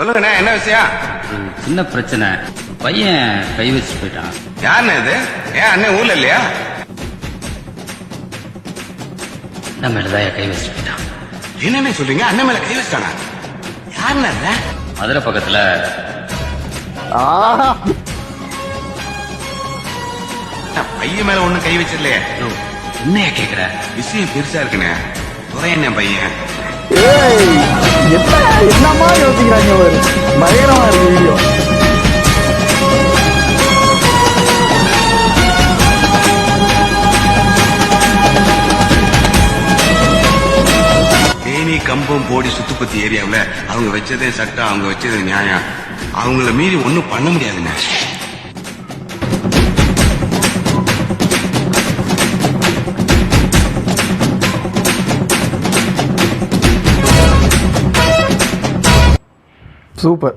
சொல்லுங்கண்ணே என்ன விஷயம்? சின்ன பிரச்சனை. பையன் கை வச்சு போயிட்டான். யாருண்ணே இது? ஏன் அண்ணன் ஊர்ல இல்லையா? நம்ம மேலதான் கை வச்சு போயிட்டான். என்னண்ணே சொல்றீங்க? அண்ணன் மேல கை வச்சிட்டானா? யாருண்ணே? மதுரை பக்கத்துல. பையன் மேல ஒண்ணும் கை வச்சிடலையே. யோ, என்னைய கேக்குற? விஷயம் பெருசா இருக்குண்ணே. துறை என்ன பையன்? ஏய் என்ன என்னமா யோசிக்கிறாங்க ஒரு பயங்கரமா இருக்கு வீடியோ தேனி கம்பம் போடி சுத்துப்பத்தி ஏரியாவில் அவங்க வச்சதே சட்டம் அவங்க வச்சது நியாயம். அவங்கள மீறி ஒன்றும் பண்ண முடியாதுங்க. சூப்பர்